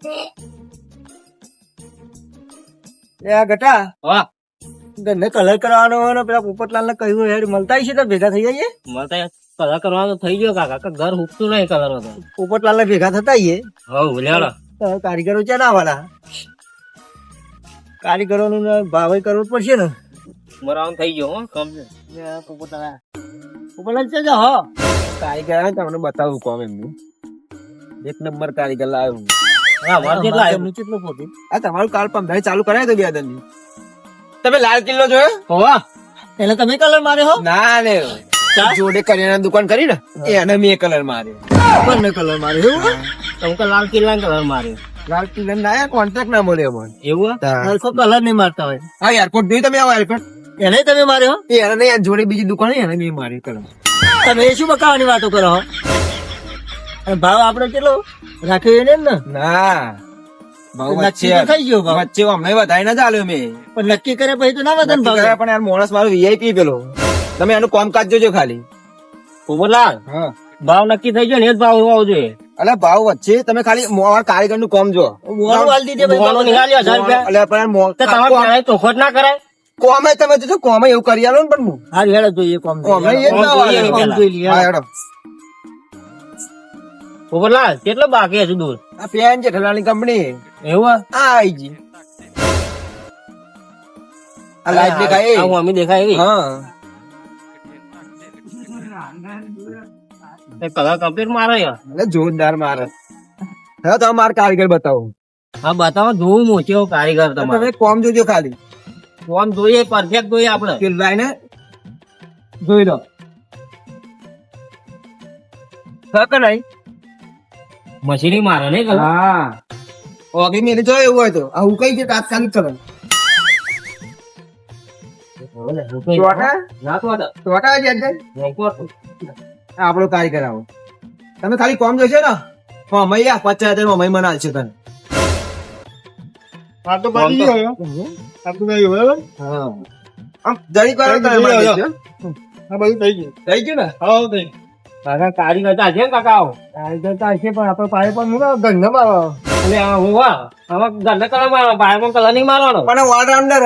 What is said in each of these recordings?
એ ગટા હા ઘરને કલર કરવાનો પેલા પોપટલાલ ને કહ્યું હેડ મળતા છે તો ભેગા થઈ જઈએ. મળતા કલર કરવાનો થઈ ગયો કાકા ઘર હુકતું નહીં કલર હતો. પોપટલાલ ને ભેગા થતા આવીએ. હવ લેડો કારીગરો ક્યાં કારીગરો નું ભાવ કરવું પડશે ને. મરાવાનું થઈ ગયો હો કમ પોપટલાલ. પોપટલાલ છે હો? કારીગર તમને બતાવું કોમ એમનું. એક નંબર કારીગર લાવ્યો આ તમારું કાલ પંદર ચાલુ કરાય તો બે તમે લાલ કિલ્લો જોયો? હોવા. એટલે તમે કલર માર્યો હો? ના ને. જોડે કરિયાના દુકાન કરી ને એને મેં કલર માર્યો. બંને કલર માર્યો એવું તમે કે લાલ કિલ્લા કલર માર્યો. લાલ કિલ્લા ના કોન્ટ્રાક્ટ ના મળ્યો મને એવું? હરખો કલર નહીં મારતા હોય. હા એરપોર્ટ જોયું તમે આવો એરપોર્ટ એને તમે માર્યો? એને નહીં જોડે બીજી દુકાન એને મેં માર્યો કલર. તમે શું બકાવાની વાતો કરો હો? અને ભાવ આપણે કેટલો? રાખ્યો એને ને? ના. નક્કી વચ્ચે તો થઈ ગયો ભાવ. વચ્ચે અમને વધારે ના ચાલ્યો મેં પણ નક્કી કરે પછી તો ના વધે ને ભાવ. પણ યાર માણસ મારો વીઆઈપી પેલો. તમે એનું કામકાજ જોજો ખાલી. પોપટલાલ હા. ભાવ નક્કી થઈ ગયો ને એ જ ભાવ હોવો જોઈએ. અલે ભાવ વચ્ચે તમે ખાલી મોર કારીગરનું કામ જો. મોડું વાળી દીધે ભાઈ મોવાનું નિહાળ્યો રૂપિયા અલે પણ મો- તો તમારે કોમ- પેલા ના કરાય? કોમે તમે જો કોમે એવું કરી આલો ને પણ હું. હા હેડો જોઈએ કોમ કોમે એ ના વાળે. જોઈ લઈએ હેડો. પોપટલાલ કેટલો બાકી હજુ દૂર આ પેન છે ઠલાણી કંપની. એવું આ આઈ જી આ લાઈટ દેખાય એ. મમ્મી દેખાય એવી? હા. એ કલર કમ્પ્લીટ મારે એટલે જોરદાર મારે. હવે તમે મારે કારીગર બતાવો. હા બતાવો જોવું હું કેવો કારીગર તમારે? તમે કોમ જોજો ખાલી. કોમ જોઈએ પરફેક્ટ જોઈએ આપણે. કે લાઈને જોઈ લો. હા કે નહીં? મશીની મારે નહીં કલર હા. ઓગી મેલી જો એવું હોય તો. આ હું કઈ તાત્કાલિક કરો. આપણો કારીગર આવો. તમે ખાલી કોમ જોશો ને? મમૈયા પચાસ હજાર મમઈ મને આવશે તને તો- હા. આમ જરીક વાર તમે મારી દેજો. થઈ ગયું ને? કાકા કારીગર કરતા છે ને કાકા આવો. કરતા છે પણ આપણે પાણી પણ મૂકો ગંધ મારો. એટલે હોવા આમાં ઘરને કલર મારવાનો બાયમાં કલર નહીં મારવાનો. પણ ઓલરાઉન્ડર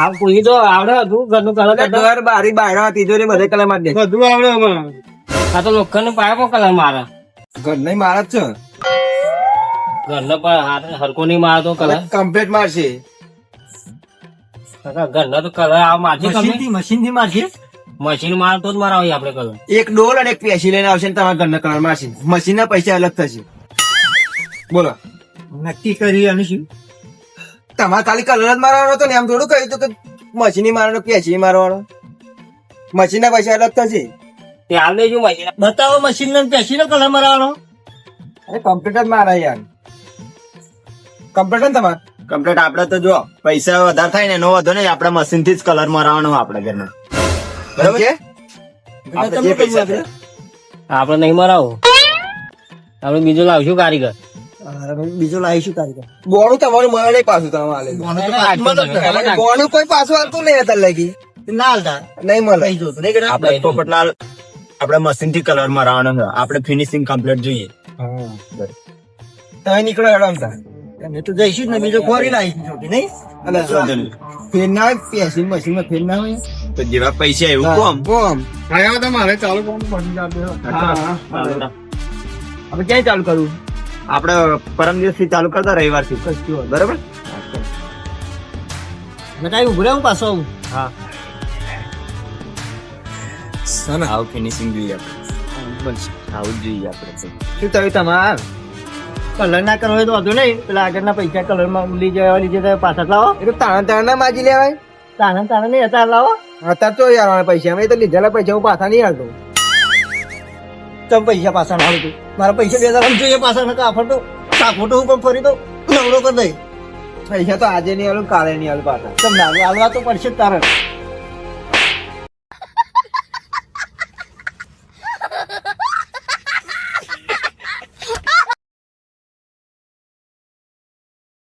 આ કોઈ તો આવડે હતું ઘરનું કલર ઘર બારી બાયણા તિજોરી બધે કલર મારી દે. બધું આવડે આ તો લોખંડ પણ કલર મારે. ઘર નહીં મારે જ છે. ઘરને પણ હાથ હરકો નહીં મારતો કલર કમ્પ્લીટ મારશે. કાકા ઘરનો તો કલર આ મારશે મશીનથી મશીનથી મારશે મશીન માલ તો જ હોય આપણે કલર. એક ડોલ અને એક પેસી લઈને આવશે ને તમારા ઘરના કલર મારશે મશીન ના પૈસા અલગ થશે. બોલો. નક્કી કરી અને શું? તમારે ખાલી કલર જ મારવાનો હતો ને એમ થોડું કહ્યું કે મશીની મારવાનો પેસી મારવાનો. મશીન ના પૈસા અલગ થશે. ત્યાં લેજો મશીન બતાવો મશીન ને પેસી નો કલર મરાવાનો. અરે કમ્પ્યુટર જ મારા યાર. કમ્પ્યુટર તમારે? કમ્પ્લીટ આપડે તો જો પૈસા વધારે થાય ને એનો વધો નહીં આપડે મશીનથી જ કલર મરાવવાનો આપડે ઘરના. બરાબર? છે આપણે જે પૈસા થાય. આપણે નહીં મરાવો. આપણે બીજો લાવશું કારીગર. બીજો લાવીશું કારીગર. બોણું તમારું મળે નહીં પાછું તમારે બોણું કોઈ પાછું આવતું નહીં અત્યારે લગી. ના હાલતા નહીં મળે. આપડે પોપટલાલ આપડે મશીનથી કલર મરાવવાનો છે. આપડે ફિનિશિંગ કમ્પ્લીટ જોઈએ. તમે નીકળો હેડો. અમે તો જઈશું ને બીજો ખોરી લાવીશું જોતી, નહીં? અને ફેર ના હોય પેસી મશીન ફેર ના હોય? તો જેવા પૈસા એવું કોમ? કોમ. આપણે ક્યાં ચાલુ કરવું? આપડે પરમ દિવસથી ચાલુ કરતા રવિવારથી બરાબર? બતાવી ઉભું રહે હું. પાછો આવું આવું ફિનિશિંગ જોઈએ આપણે આવું જોઈએ આપણે શું થયું તમાર? કલર ના હોય તો વાંધો નહીં. પેલા આગળના પૈસા કલરમાં લઈ જાય લીધે તો પાછા લાવો. એ તો તાણા તાણા માજી લેવાય. તાણા તાણા નહીં અત્યારે લાવો. અત્યારે તો યાર પૈસા અમે તો લીધેલા પૈસા હું પાછા નહીં આવતો તમે પૈસા પાછા ના આવતું મારા પૈસા બે હજાર જોઈએ પાછા નતા આફર તો હું પણ ફરી તો નવડો કરી દઈ પૈસા તો આજે નહીં આવ્યું કાલે નહીં આવ્યું પાછા. તમને હાલવા તો પડશે તારે.